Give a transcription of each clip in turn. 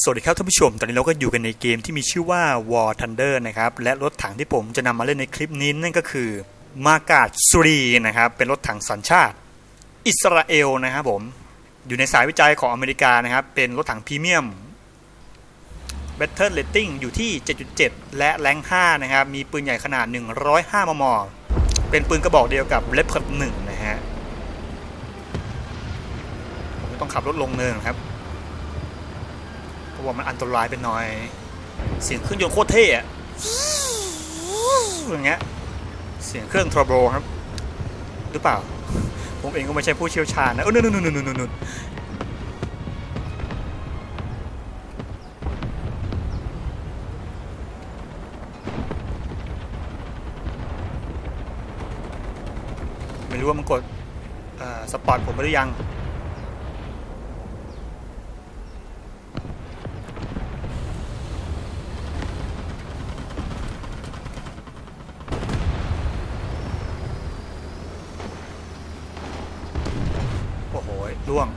สวัสดีครับท่านผู้ชม ตอนนี้เราก็อยู่กันในเกมที่มีชื่อว่า War Thunder นะครับ และรถถังที่ผมจะนำมาเล่นในคลิปนี้นั่นก็คือ มากาดสุรีนะครับ เป็นรถถังสัญชาติ อิสราเอลนะครับผม อยู่ในสายวิจัยของอเมริกานะครับ เป็นรถถังพรีเมียม Battle Rating อยู่ที่ 7.7 และแรง5นะครับ มีปืนใหญ่ขนาด 105 มม เป็นปืนกระบอกเดียวกับ Leopard 1นะฮะผมต้องขับรถลงเนินครับ ราะว่ามันอันตรายไปหน่อย เสียงเครื่องยนต์โคตรเท่อะอย่างเงี้ยเสียงเครื่องทรโบครับ หรือเปล่า ผมเองก็ไม่ใช่ผู้เชี่ยวชาญนะเออนู่นนู่นนู่นนู่นนู่นไม่รู้ว่ามันกดเอ่อสปอร์ตผมไปหรือยัง ล่วง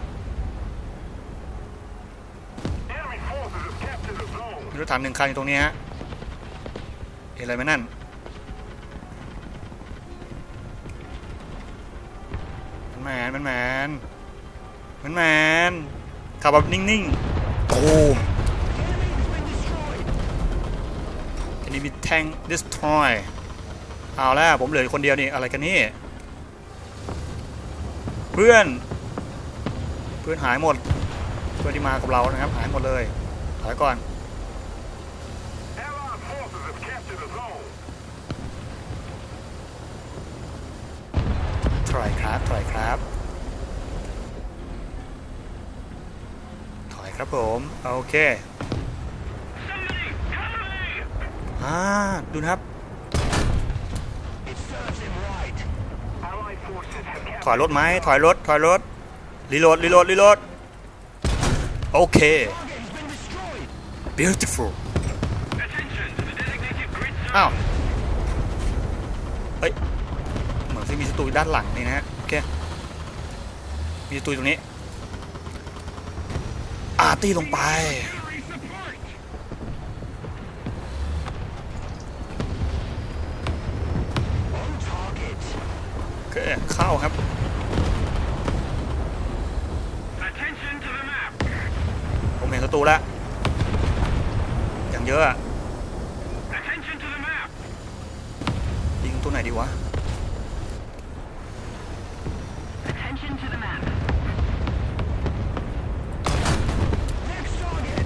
มีรถถังหนึ่งคันอยู่ตรงนี้ฮะเห็นอะไรไหมนั่น มันแมนมันแมนมันแมนขับแบบนิ่งๆตูมอันนี้มีแทง destroy เอาแล้วผมเหลือคนเดียวนี่ อะไรกันนี่ เพื่อน พื่อนหายหมดเพื่อนที่มากับเรานะครับ หายหมดเลยถอยก่อน Allied forces have captured the zone. ถอยครับถอยครับ ถอยครับผม โอเค Somebody, cover me! อ่าดูนะครับ It serves him right. Allied forces have ถ captured อยรถไหมถอยรถถอยรถ รีโหลดรีโหลดรีโหลดโอเค Target has been destroyed. beautiful Attention to the designated grid zone. อ้าวเฮ้ย เหมือนที่มีศัตรูอยู่ด้านหลังนี่นะฮะโอเค มีศัตรูอยู่ตรงนี้ อาร์ตี้ลงไป Artillery support. 'On target. โอเค เข้าครับ Attention to the map. ผมเห็นศั ตรูแล้วอย่างเยอะอะ Attention to the map. ยิงตัวไหนดีวะ Attention to the map. Next target.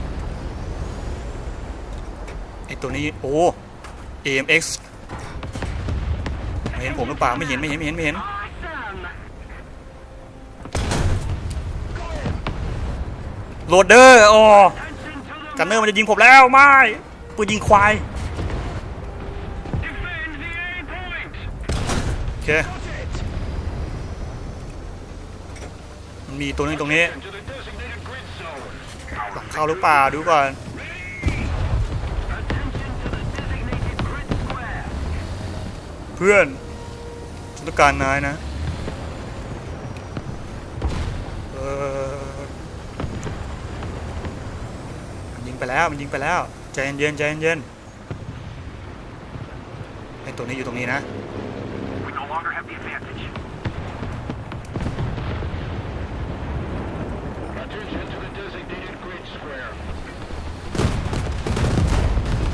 ไอตัวนี้โอ้ AMX ไม่เห็นผมหรือเปล่าไม่เห็นไม่เห็นไม่เห็นไม่เห็น โหลดเดอร์โอ้กันเนอร์มันจะยิงผมแล้วไม่ปืนยิงควายโอเคมันมีตัวนึงตรงนี้หลังเข้าหรือเปล่าดูก่อนเพื่อนต้องการนายนะ เออ มันยิงไปแล้วมันยิงไปแล้วใจเย็นๆใจเย็นๆไอตัวนี้อยู่ตรงนี้นะ We no longer have the advantage. Attention to the designated grid square.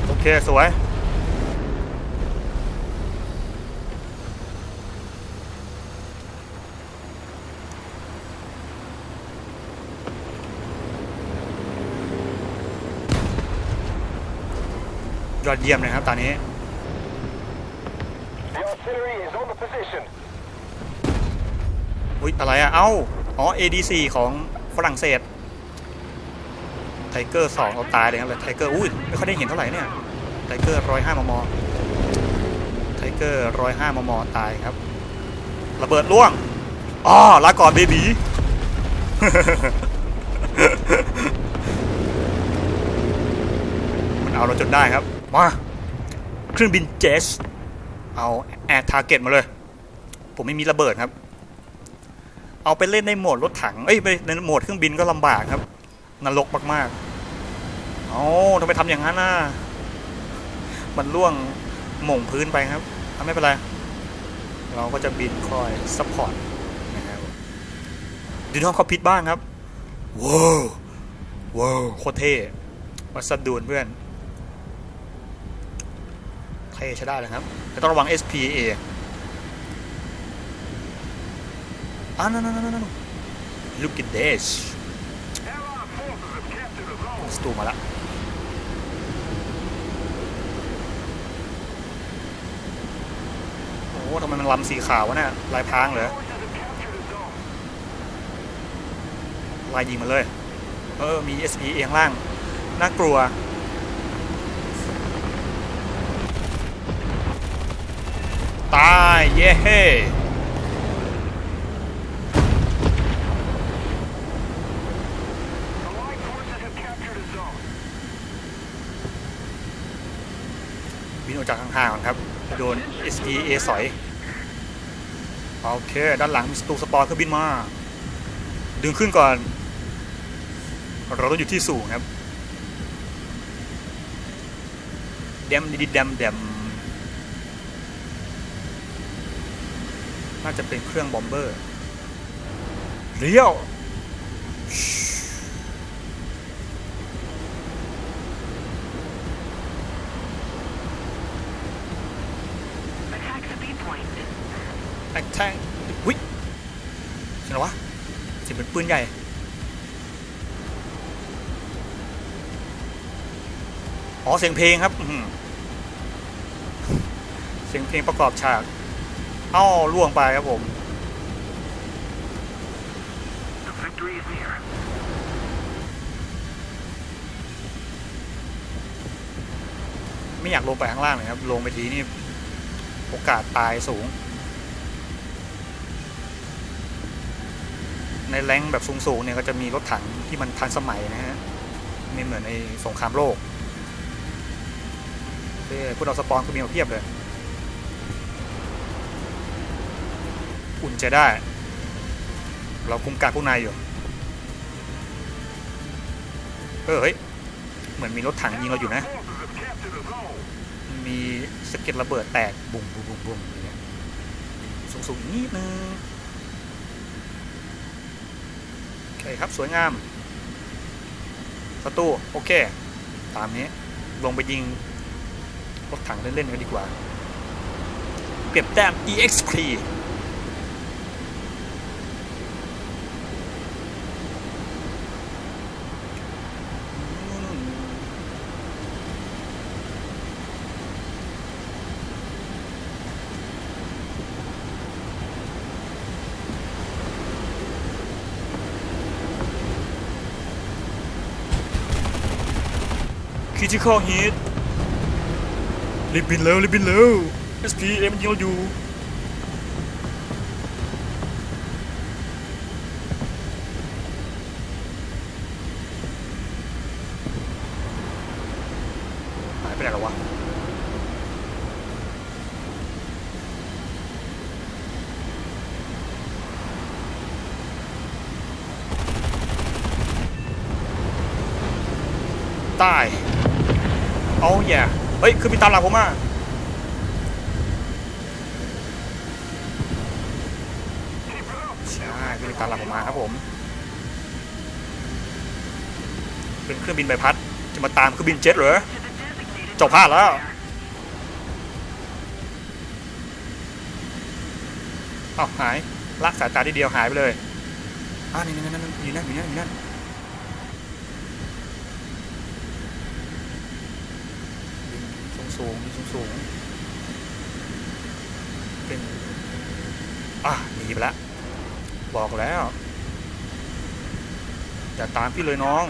โอเคสวย ยอดเยี่ยมเลยครับตอนนี้ The artillery is on the position. อุ๊ยอะไรอะเอ้า อ๋อ AD4 ของฝรั่งเศสไทเกอร์สองเอาตายเลยครับเลยไทเกอร์อุ้ยไม่ค่อยได้เห็นเท่าไหร่เนี่ยไทเกอร์ร้อยห้ามมไทเกอร์ร้อยห้ามมตายครับ ระเบิดล่วงอ๋อลาก่อนเบบีมันเอาเราจนได้ครับ มา เครื่องบินเจสเอาแอร์ทาร์เก็ตมาเลย ผมไม่มีระเบิดครับ เอาไปเล่นในโหมดรถถัง เอ้ยไปในโหมดเครื่องบินก็ลำบากครับนรกมากๆเอาทำไมทำอย่างนั้นน่ะมันล่วงหม่งพื้นไปครับไม่เป็นไร เราก็จะบินคอยซัพพอร์ตนะครับดูน้องเขาพิดบ้างครับว้าวว้าวโคตรเท่วัสดูนเพื่อน เท่ใช้ได้เลยครับแต่ต้องระวัง SPA อ่านั่นนั่นนั่น look at this สตูมาแล้วโอ้ทำไมมันลำสีขาววะเนี่ยลายพรางเหรอลายยิงมาเลย เออ มี SP เอียงล่าง น่ากลัว ตาย เย้เฮบินออกจากห่างๆก่อนครับ โดน SPA สอย โอเค ด้านหลังมีสตูสปอร์เครื่องบินมา ดึงขึ้นก่อน เราต้องอยู่ที่สูงครับ เดมดิดเดมเดม น่าจะเป็นเครื่องบอมเบอร์เลี้ยว Attack the B point. แอคแทงวิเสียงอะไรวะเสียงเป็นปืนใหญ่อ๋อเสียงเพลงครับอื้อหือเสียงเพลงประกอบฉากเอ้าล่วงไปครับผม ไม่อยากลงไปข้างล่างเลยครับ ลงไปทีนี่ โอกาสตายสูง ในแรงแบบสูงๆเนี่ยก็จะมีรถถังที่มันทันสมัยนะฮะไม่เหมือนในสงครามโลกเอ้ยพวกเราสปอนก็มีมาเพียบเลย อุ่นใจได้ เราคุมการพวกนายอยู่ เออเฮ้ย เหมือนมีรถถังยิงเราอยู่นะ มีสะเก็ดระเบิดแตกบุ้มบุ้มบุ้มบุ้มอย่างเงี้ยสูงสูงนิดนึงโอเคครับสวยงามประตูโอเค ตามนี้ลงไปยิงรถถังเล่นๆกันดีกว่า เก็บแต้ม EXP คิจิคอลฮิตรีบบินเร็วรีบบินเร็ว SP เอ็มนยิงเราอยู่หายไปไหนแล้ววะใต้ เอาแย่เฮ้ย คือมีตามหลังผมมาใช่คือมีตามหลังผมมาครับผม เป็นเครื่องบินใบพัด จะมาตามเครื่องบินเจ็ตเหรอจบพลาดแล้วเอ้าหายละสายตาทีเดียวหายไปเลยอ่านี่นั่นนั่นนั่นอยู่นั่นอยู่นั่นอยู่นั่น สูงสูงสูงเป็นอะหนีไปละ บอกแล้วอย่าตามพี่เลยน้อง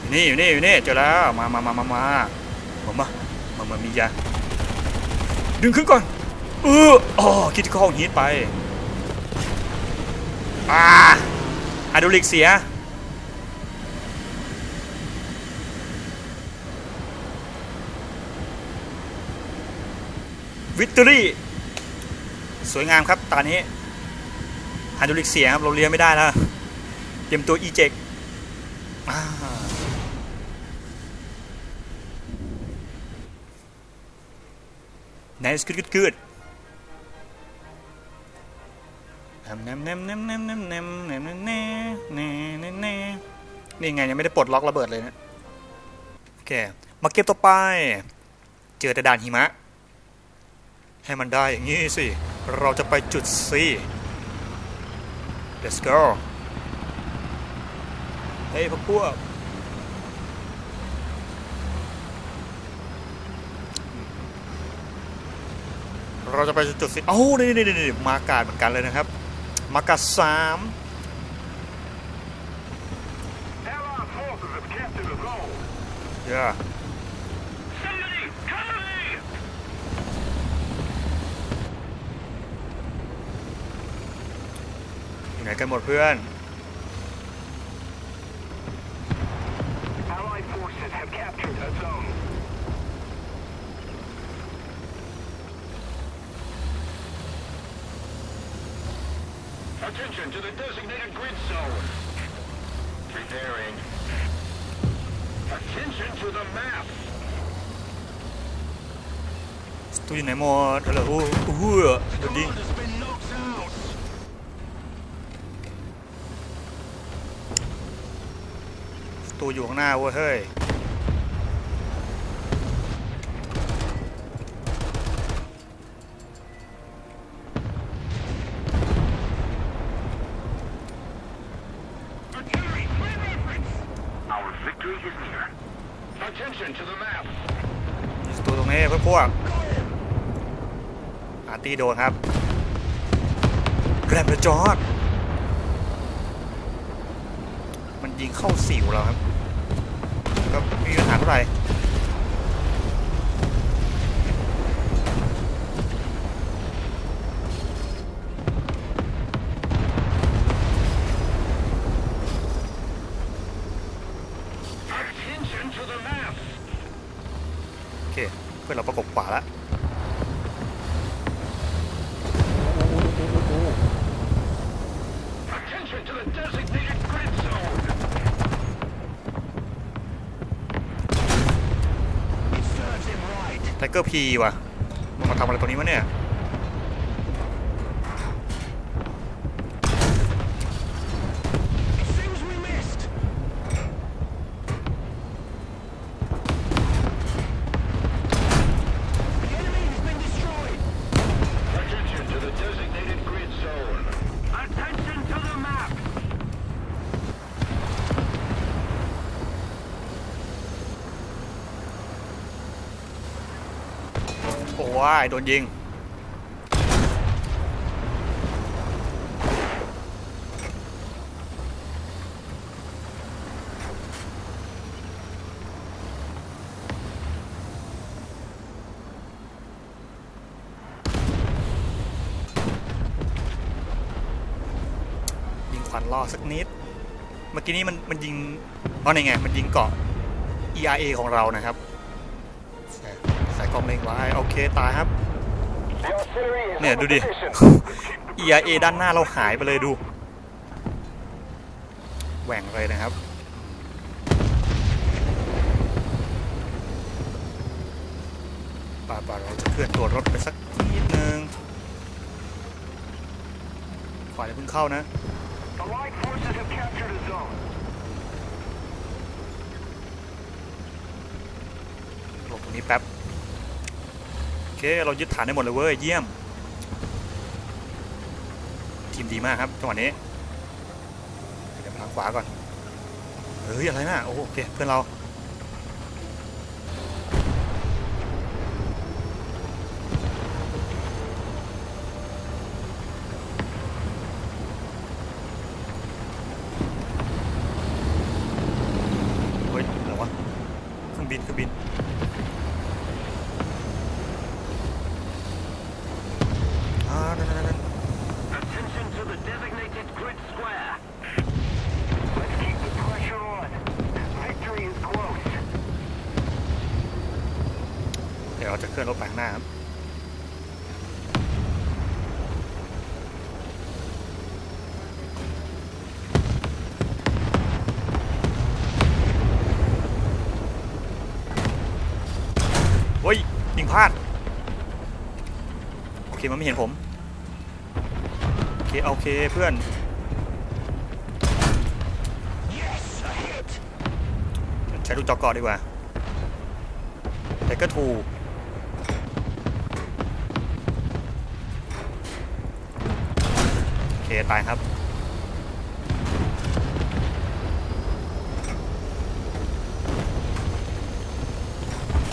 อยู่นี่อยู่นี่อยู่นี่เจอแล้วมามามามามามามามามามียาดึงขึ้นก่อนเอออ๋อคิดข้าฮีทไปอ่า ไฮดรอลิกเสีย วิกตอรี่ สวยงามครับ ตอนนี้ไฮดรอลิกเสียครับ เราเลี้ยวไม่ได้แล้ว เตรียมตัวอ่า nice good good good แนมแน มแนมแนมแนมแนมแนมแนมแนมแนมแนมแนมแนมนี่ไงยังไม่ได้ปลดล็อกระเบิดเลยนะโอเคมาเก็บต่อไป เจอแต่ด่านหิมะ ให้มันได้อย่างนี้สิ เราจะไปจุด C let's go เฮ้ยพวกพวกเราจะไปจุดสิเอ้านี่นี่นี่นี่มาการเหมือนกันเลยนะครับ Maka Yeah. Somebody! Này cái một phương. Allied forces have captured a zone. Attention to the designated grid zone. Preparing. Attention to the map. ตู้อยู่ไหนหมดเออโอ้โหโดนยิง has been knocked out. ตู้อยู่ข้างหน้าเว้ยเฮ้ย มีตัวตรงนี้เพื่อพวกอาร์ตี้โดนครับ แกรบระจอด มันยิงเข้าสิวเราครับ ก็มีปัญหาเท่าไหร่ เคเพื่อนเราประกบขวาแล้ว Attention to the designated grid zone. It serves him right. ไทเกอร์พีว่ะมันมาทำอะไรตรงนี้วะเนี่ย โอ้ยโดนยิง ยิงขวัญล่อสักนิด เมื่อกี้นี้มันมันยิงอ๋อนี่ไง มันยิงเกาะ ERA ของเรานะครับ ใส่กล้องเล็งไว้โอเคตายครับ The artillery is เนี่ยดูดิ ERA ด้านหน้าเราหายไปเลยดู แหว่งเลยนะครับป่าป่าเราจะเคลื่อนตัวรถไปสักนิดนึงขวาอย่าเพิ่งเข้านะ Allied forces have captured a zone. หลบตรงนี้แป๊บโอ เคเรายึดฐานได้หมดเลยเว้ยเยี่ยม ทีมดีมากครับจังหวะนี้เดี๋ยวไปทางขวาก่อนเฮ้ยอะไรน่ะโอโอเคเพื่อนเรา เคลื่อนรถไปข้างหน้าครับโอ้ยยิงพลาด โอเค มันไม่เห็นผม โอเค โอเค เพื่อน ใช้ลูกจอก่อดีกว่าแต่ก็ถูก คตายครับ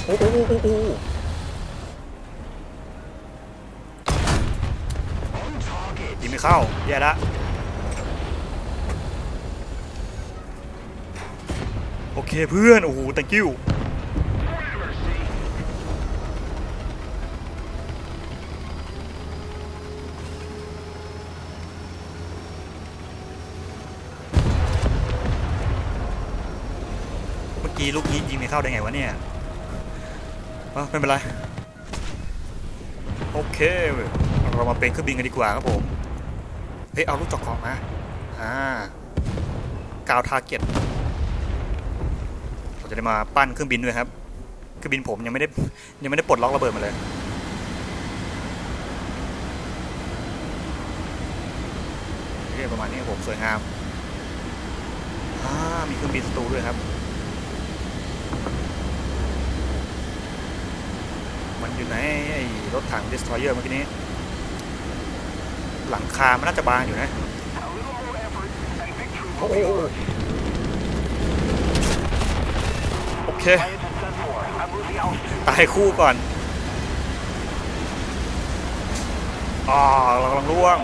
โอ้โอ้โอ้โอ้โอ้ยิงไม่เข้า แย่ละโอเคเพื่อน โอ้โห thank you มื่อกี้ลูกนี้ยิงไม่เข้าได้ไงวะเนี่ยไม่เป็นไร โอเค เรามาเป็นเครื่องบินกันดีกว่าครับผม เฮ้ย เอาลูกจอกเกาะมา อ่ากาวทาร์เก็ตเราจะได้มาปั้นเครื่องบินด้วยครับ เครื่องบินผมยังไม่ได้ยังไม่ได้ปลดล็อกระเบิดมาเลยประมาณนี้ครับผมสวยงาม อ่า มีเครื่องบินสตูด้วยครับ มัน อยู่ไหนไอ้รถถังดิสทอยเยอร์เมื่อกี้นี้ หลังคา มันน่าจะบางอยู่นะโอเค ตายคู่ก่อนอ๋อเรากำลังล่วง